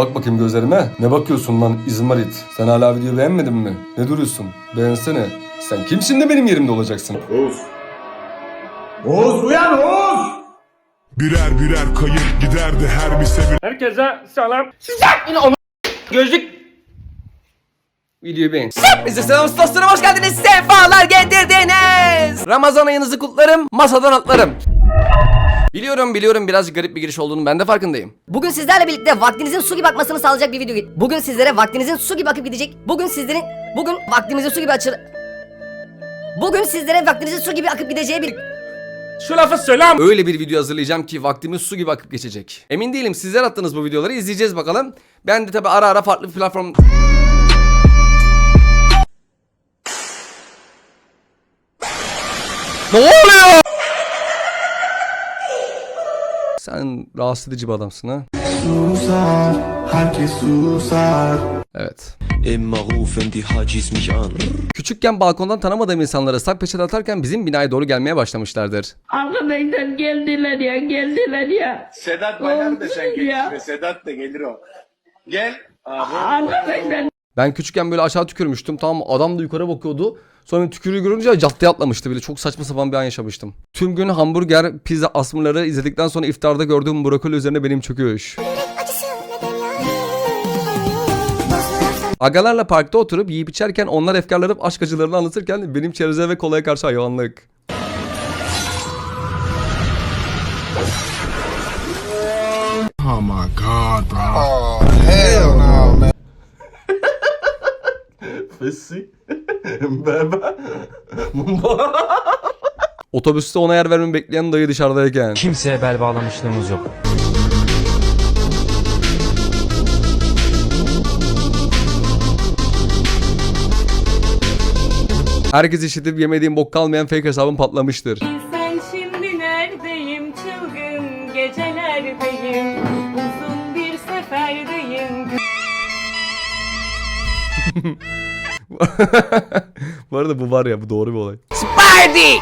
Bak bakayım gözlerime. Ne bakıyorsun lan İzmarit? Sen hala videoyu beğenmedin mi? Ne duruyorsun? Beğensene. Sen kimsin de benim yerimde olacaksın? Oğuz. Oğuz uyan Oğuz! Birer birer kayıp giderdi her bir sebil Herkese selam. Sıcak yine onu gözlük. Videoyu beğen. Bizi selam dostlarım hoş geldiniz. Sefalar getirdiniz. Ramazan ayınızı kutlarım. Masadan atlarım. Biliyorum biliyorum biraz garip bir giriş olduğunu ben de farkındayım. Bugün sizlerle birlikte vaktinizin su gibi akmasını sağlayacak bir video. Bugün sizlere vaktinizin su gibi akıp gidecek. Bugün sizlerin bugün vaktimizin su gibi açır. Bugün sizlere vaktinizin su gibi akıp gideceği bir Şu lafı söylem. Öyle bir video hazırlayacağım ki vaktimiz su gibi akıp geçecek. Emin değilim sizler attınız bu videoları izleyeceğiz bakalım. Ben de tabi ara ara farklı platform... Ne oluyor? Sen rahatsız edici bir adamsın ha. Susar, herkes susar. Evet. Immer rufen die Hajis mich an. Küçükken balkondan tanımadığım insanlara sak peçete atarken bizim binaya doğru gelmeye başlamışlardır. Arkadan geldiler ya geldiler ya. Sedat Bayar da sen ya. geçme. Sedat da gelir o. Gel. Abi. Arkadan Ben küçükken böyle aşağı tükürmüştüm tamam? Adam da yukarı bakıyordu. Sonra tükürüğü görünce caddeye atlamıştı bile. Çok saçma sapan bir an yaşamıştım. Tüm gün hamburger, pizza asmaları izledikten sonra iftarda gördüğüm brokoli üzerine benim çöküş. Agalarla parkta oturup yiyip içerken onlar efkarlanıp aşk acılarını anlatırken benim çereze ve kolaya karşı hayvanlık. Oh my god bro Otobüste ona yer vermemi bekleyen dayı dışarıdayken. Kimseye bel bağlamışlığımız yok. Herkes işitip yemediğim bok kalmayan fake hesabım patlamıştır. Sen şimdi neredeyim çılgın gecelerdeyim Uzun bir seferdeyim bu arada bu var ya bu doğru bir olay. Party!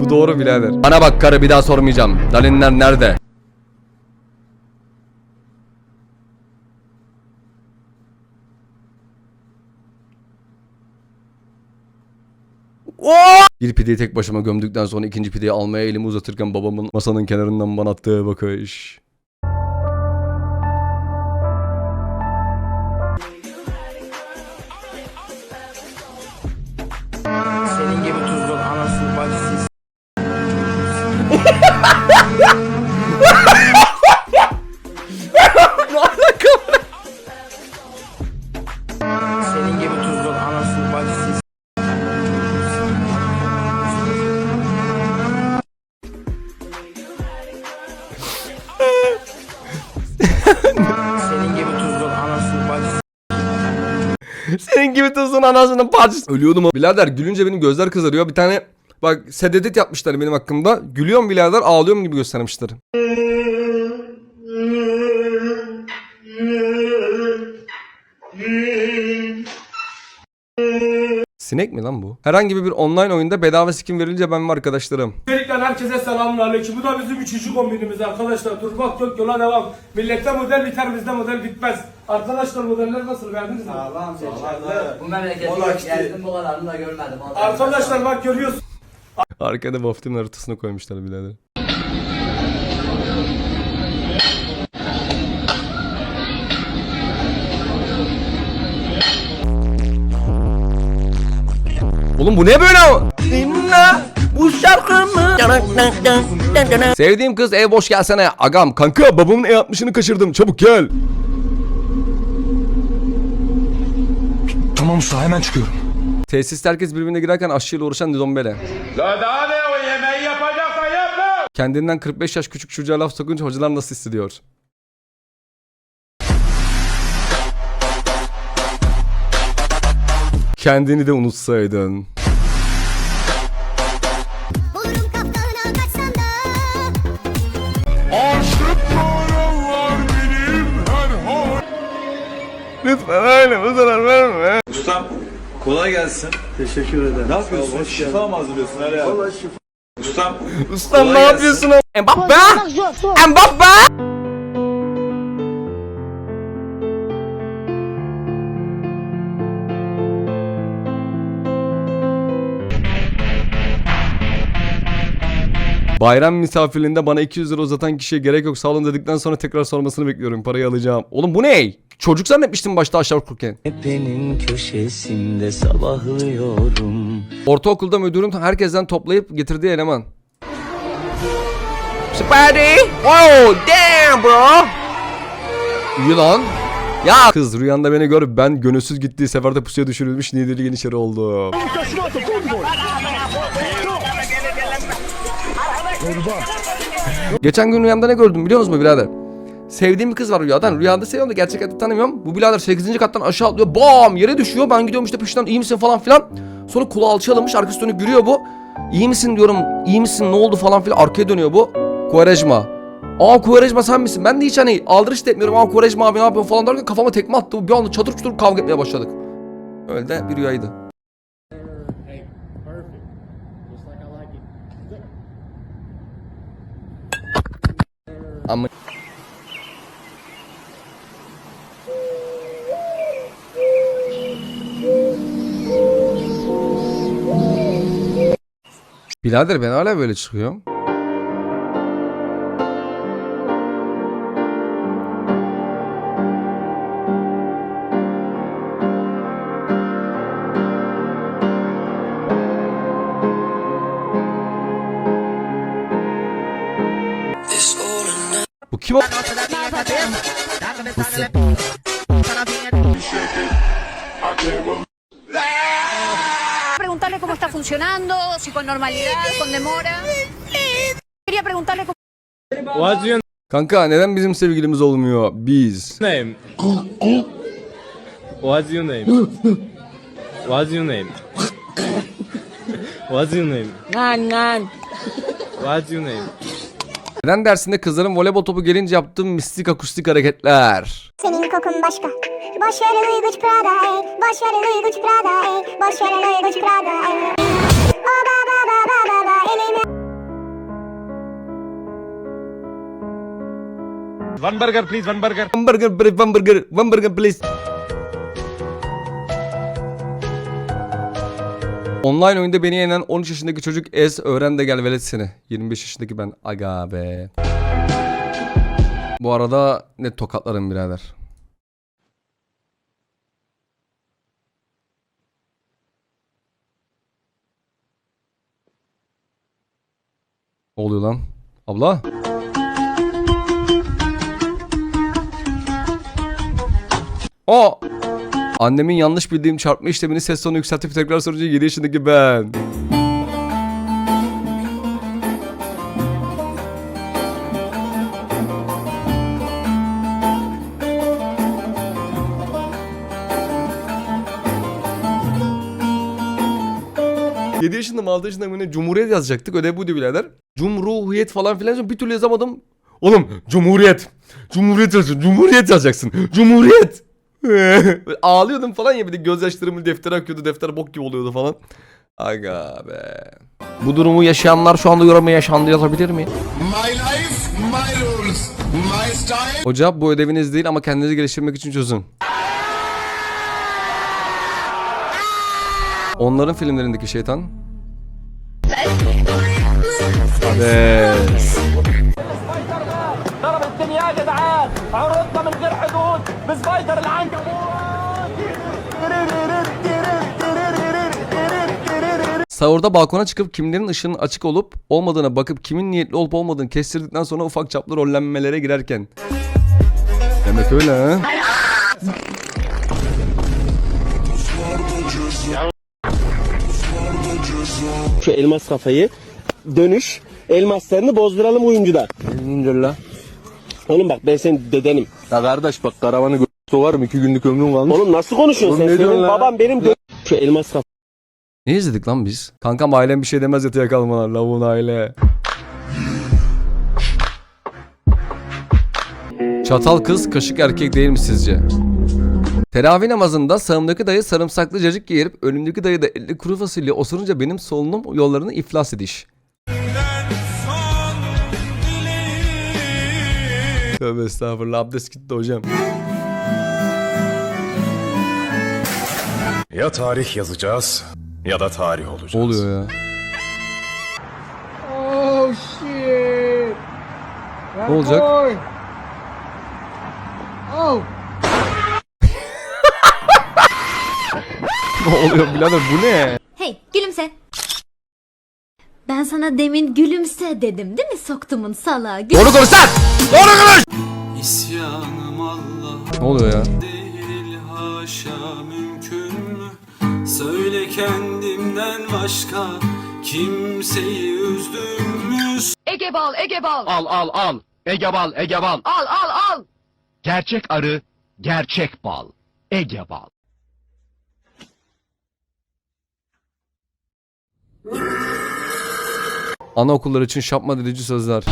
Bu doğru birader. Bana bak karı bir daha sormayacağım. Dalinler nerede? Bir pideyi tek başıma gömdükten sonra ikinci pideyi almaya elimi uzatırken babamın masanın kenarından bana attığı bakış. Tuzun anasının parçası. Ölüyordum. o. Birader gülünce benim gözler kızarıyor. Bir tane bak sededet yapmışlar benim hakkımda. Gülüyorum birader ağlıyorum gibi göstermişler. Sinek mi lan bu? Herhangi bir online oyunda bedava skin verilince ben ve arkadaşlarım. Öncelikle herkese selamun aleyküm. Bu da bizim üçüncü kombinimiz arkadaşlar. Dur bak yok yola devam. Millette model biter bizde model bitmez. Arkadaşlar modeller nasıl beğendiniz mi? Bu memleketi gezdim bu kadarını da görmedim. Arkadaşlar bak görüyorsun. Arkada Baftin haritasını koymuşlar birader. Oğlum bu ne böyle? Bu şarkımı Sevdiğim kız ev boş gelsene. Agam kanka babamın E60'ını kaçırdım çabuk gel. Tamam usta hemen çıkıyorum Tesiste herkes birbirine girerken aşçıyla uğraşan Nidombele. La daha ne o yemeği yapacaksan yap lan. Kendinden 45 yaş küçük çocuğa laf sokunca hocalar nasıl hissediyor? Kendini de unutsaydın. Lütfen öyle bu zarar verme. Ustam Kolay gelsin. Teşekkür ederim. Ne yapıyorsun? Şifa mı hazırlıyorsun? Vallahi şifa. Ustam. Ustam ne yapıyorsun? Mbappe! Mbappe! Bayram misafirliğinde bana 200 lira uzatan kişiye gerek yok sağ olun dedikten sonra tekrar sormasını bekliyorum. Parayı alacağım. Oğlum bu ne? Çocuk zannetmiştim başta aşağı okurken. Tepenin köşesinde sabahlıyorum Ortaokulda müdürüm herkesten toplayıp getirdiği eleman. Spidey! Oh damn bro! İyi lan. Ya kız rüyanda beni gör ben gönülsüz gittiği seferde pusuya düşürülmüş Niğdeli Yeniçeri Geçen gün rüyamda ne gördüm biliyor musun birader? Sevdiğim bir kız var rüyadan. Rüyada seviyorum da gerçek hayatta tanımıyorum. Bu birader 8. kattan aşağı atlıyor. Bam yere düşüyor. Ben gidiyorum işte peşinden iyi misin falan filan. Sonra kulağı alçalamış. Arkası dönüp yürüyor bu. İyi misin diyorum. İyi misin ne oldu falan filan. Arkaya dönüyor bu. Kuvarejma. Aa Kuvarejma sen misin? Ben de hiç hani aldırış da etmiyorum. Aa Kuvarejma abi ne yapıyorsun falan derken kafama tekme attı. Bir anda çatır çutur kavga etmeye başladık. Öyle de bir rüyaydı. Birader ben hala böyle çıkıyorum. Con normalidad, con demora. Quería preguntarle cómo... What's your Kanka neden bizim sevgilimiz olmuyor? Biz. name? What's your name? What's your name? What's your name? What's your name? Neden dersinde kızların voleybol topu gelince yaptığım mistik akustik hareketler? Senin kokun başka. Boş ver Louis Gucci Prada, ey. Boş ver Louis Gucci Prada, ey. Boş ver Louis Gucci Prada, ey. One burger please, one burger. One burger, please, one burger, one burger please. Online oyunda beni yenen 13 yaşındaki çocuk Ez öğren de gel velet seni. 25 yaşındaki ben. Aga be. Bu arada net tokatlarım birader. Oluyor lan? Abla? O Annemin yanlış bildiğim çarpma işlemini ses tonu yükseltip tekrar sorunca 7 yaşındaki ben. Yedi yaşında mı 6 yaşında mı ne Cumhuriyet yazacaktık ödev buydu birader. Cumhuriyet falan filan bir türlü yazamadım. Oğlum Cumhuriyet. Cumhuriyet yazacaksın. Cumhuriyet yazacaksın. Cumhuriyet. Ağlıyordum falan ya bir de gözyaşlarımı deftere akıyordu. Defter bok gibi oluyordu falan. Aga be. Bu durumu yaşayanlar şu anda yoruma yaşandı yazabilir mi? My life, my rules, my style Hocam bu ödeviniz değil ama kendinizi geliştirmek için çözün. Onların filmlerindeki şeytan. Hades. ضرب الدنيا يا جدعان عروضنا من غير حدود بسبايدر العنكبوت Sahurda balkona çıkıp kimlerin ışığının açık olup olmadığına bakıp kimin niyetli olup olmadığını kestirdikten sonra ufak çaplı rollenmelere girerken. Demek öyle ha? Şu elmas kafayı dönüş elmaslarını bozduralım oyuncuda. İndir Oğlum bak ben senin dedenim. Ya kardeş bak karavanı gö- var mı? İki günlük ömrüm kalmış. Oğlum nasıl konuşuyorsun Oğlum sen? ne diyorsun Senin lan? babam benim dö- Şu elmas kafayı Ne izledik lan biz? Kankam ailem bir şey demez yatıya kalmalar. Lavuğun aile. Çatal kız kaşık erkek değil mi sizce? Teravih namazında sağımdaki dayı sarımsaklı cacık giyirip önümdeki dayı da elli kuru fasulye osurunca benim solunum yollarını iflas ediş. Tövbe estağfurullah abdest gitti hocam. Ya tarih yazacağız ya da tarih olacağız. Oluyor ya? Ne olacak? ne oluyor birader bu ne? Hey gülümse. Ben sana demin gülümse dedim değil mi soktumun salağı? Doğru konuş lan! Doğru konuş! İsyanım Allah Ne oluyor ya? değil haşa mümkün mü? Söyle kendimden başka kimseyi üzdüm mü? Ege bal, Ege bal. Al al al. Ege bal, Ege bal. Al al al. Gerçek arı, gerçek bal. Ege bal. Anaokulları için şapma edici sözler.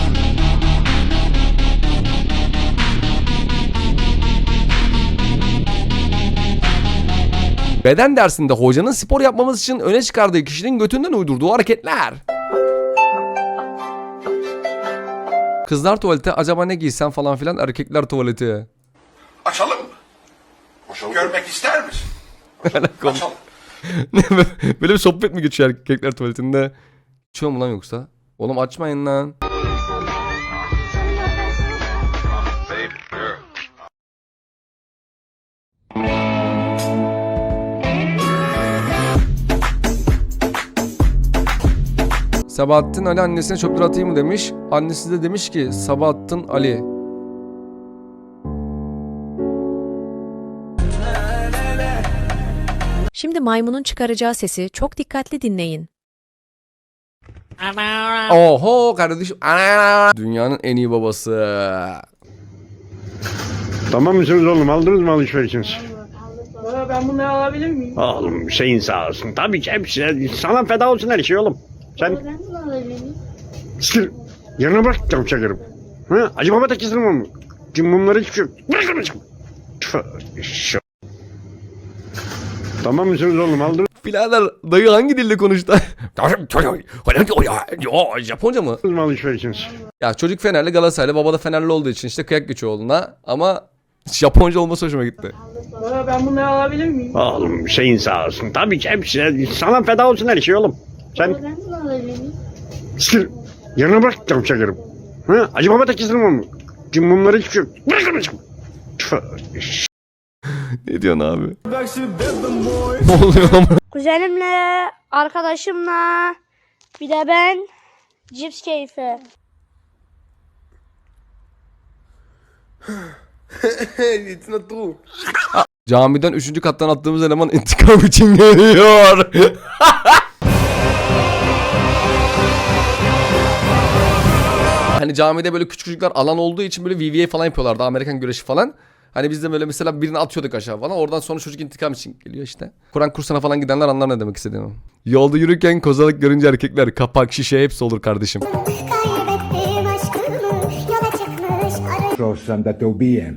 Beden dersinde hocanın spor yapmamız için öne çıkardığı kişinin götünden uydurduğu hareketler. Kızlar tuvalete acaba ne giysem falan filan erkekler tuvaleti. Açalım mı? Görmek ister misin? Açalım. Böyle bir sohbet mi geçiyor erkekler tuvaletinde? Mu lan yoksa? Oğlum açmayın lan. Sabahattin Ali annesine çöpleri atayım mı demiş. Annesi de demiş ki Sabahattin Ali. Şimdi maymunun çıkaracağı sesi çok dikkatli dinleyin. Oho kardeşim. Dünyanın en iyi babası. Tamam mısınız oğlum? Aldınız mı alışverişinizi? Ben bunu alabilir miyim? Oğlum şeyin sağ olsun. Tabii ki hepsine. Sana feda olsun her şey oğlum. Sen... Sikir. Yerine bırak canım çakırım. Ha? Acı baba da kesin mu? Şimdi bunları hiçbir şey yok. Bırakın şu- Tamam mısınız oğlum? Aldınız Birader dayı hangi dilde konuştu? Japonca mı? Ya çocuk Fenerli Galatasaraylı baba da Fenerli olduğu için işte kıyak geçiyor oğluna ama Japonca olması hoşuma gitti. Ben bunu alabilir miyim? Oğlum şeyin sağ olsun. Tabii ki hepsine. Sana feda olsun her şey oğlum. Sen... Sikir. Yerine bırak canım çakırım. Ha? Acı baba da kesin mu? Şimdi bunları hiçbir şey yok. Bırakın Tövbe şu- Ne diyorsun abi? ne oluyor ama? Kuzenimle, arkadaşımla, bir de ben cips keyfi. Camiden 3. kattan attığımız eleman intikam için geliyor. hani camide böyle küçük çocuklar alan olduğu için böyle VVA falan yapıyorlardı. Amerikan güreşi falan. Hani biz de böyle mesela birini atıyorduk aşağı falan. Oradan sonra çocuk intikam için geliyor işte. Kur'an kursuna falan gidenler anlar ne demek istediğimi. Yolda yürürken kozalak görünce erkekler kapak şişe hepsi olur kardeşim. Kaybettim aşkımı, yola çıkmış arı. Proszę da to ubiję.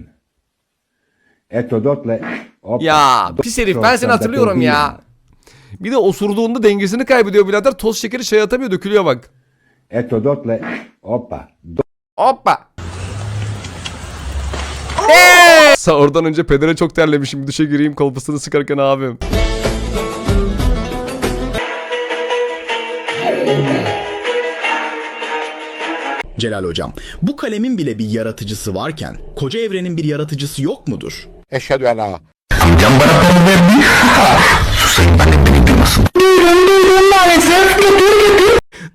Eto dotle. Opa. Ya pis herif ben seni hatırlıyorum ya. Bir de osurduğunda dengesini kaybediyor birader. Toz şekeri çay atamıyor dökülüyor bak. Eto dotle. Opa. Hoppa. Sa oradan önce pedere çok terlemişim. Duşa gireyim kolpasını sıkarken abim. Celal hocam, bu kalemin bile bir yaratıcısı varken koca evrenin bir yaratıcısı yok mudur? Eşhedü en la.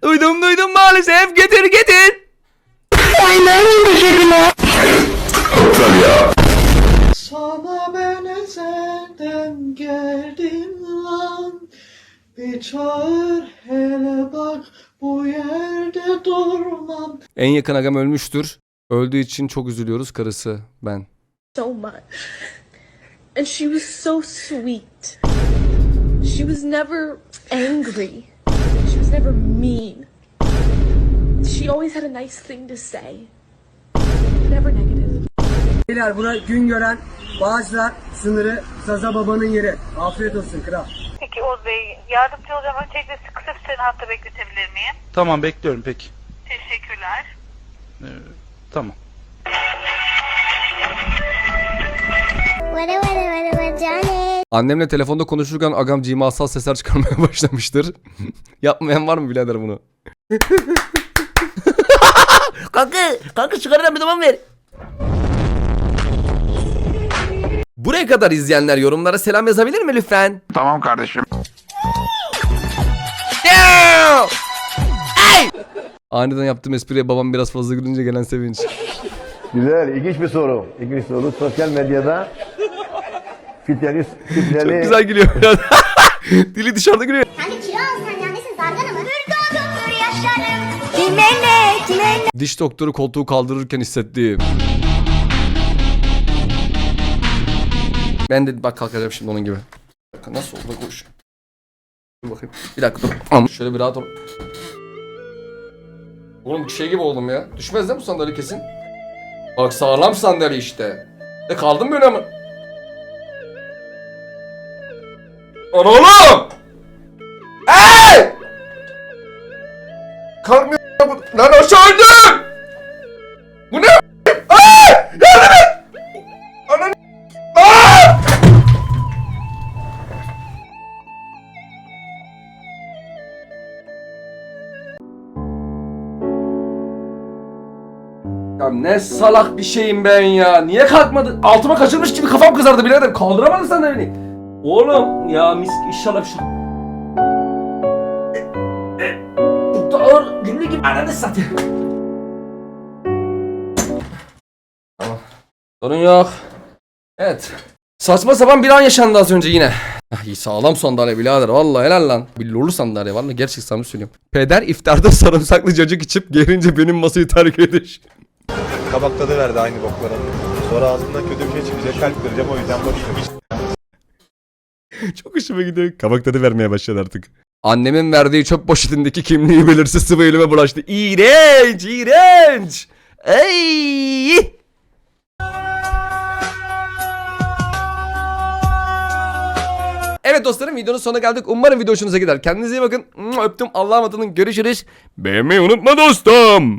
Duydum duydum maalesef getir getir. Sana ben ezelden geldim lan. Bir çağır hele bak bu yerde durmam. En yakın agam ölmüştür. Öldüğü için çok üzülüyoruz karısı ben. So much. And she was so sweet. She was never angry. She was never mean. She always had a nice thing to say. Never negative. Beyler buna gün gören Bağcılar sınırı Saza Baba'nın yeri. Afiyet olsun kral. Peki Oğuz Bey yardımcı olacağım. Öncelikle kısa bir süre hatta bekletebilir miyim? Tamam bekliyorum peki. Teşekkürler. Tamam. Vere Johnny. Annemle telefonda konuşurken agam cimasal sesler çıkarmaya başlamıştır. Yapmayan var mı birader bunu? Kanka, kanka çıkarın bir zaman ver. Buraya kadar izleyenler yorumlara selam yazabilir mi lütfen? Tamam kardeşim. Aniden yaptığım espriye babam biraz fazla gülünce gelen sevinç. Güzel, ilginç bir soru. İlginç soru. Sosyal medyada fitreli, fitreli... Çok güzel gülüyor. Dili dışarıda gülüyor. Bir kilo alsan ya nesin zargana mı? Hırda doktor yaşlarım. Kime ne kime ne? Diş doktoru koltuğu kaldırırken hissettiğim. Ben de bak kalkacağım şimdi onun gibi. Dakika, Nasıl oldu koş. Dur bakayım. Bir dakika dur. Şöyle bir rahat ol. Oğlum şey gibi oldum ya. Düşmez değil mi bu sandalye kesin? Bak sağlam sandalye işte. E kaldım böyle ama. Lan oğlum! Hey! Kalkmıyor. Lan aşağı indim! Ya ne salak bir şeyim ben ya. Niye kalkmadı? Altıma kaçırmış gibi kafam kızardı birader. Kaldıramadın sen de beni. Oğlum ya mis inşallah bir şey. Çok da ağır günlük gibi ananı satayım. Tamam. Sorun yok. Evet. Saçma sapan bir an yaşandı az önce yine. Ah, iyi sağlam sandalye birader vallahi helal lan. Bir lolu sandalye vallahi gerçek samimi söylüyorum. Peder iftarda sarımsaklı cacık içip gelince benim masayı terk ediş. Kabak tadı verdi aynı boklara. Sonra ağzından kötü bir şey çıkacak. Kalp kıracağım o yüzden boş Çok hoşuma gidiyor. Kabak tadı vermeye başladı artık. Annemin verdiği çöp poşetindeki kimliği belirsiz sıvı elime bulaştı. İğrenç, iğrenç. Ey! Evet dostlarım videonun sonuna geldik. Umarım video hoşunuza gider. Kendinize iyi bakın. Öptüm. Allah'a emanet olun. Görüşürüz. Beğenmeyi unutma dostum.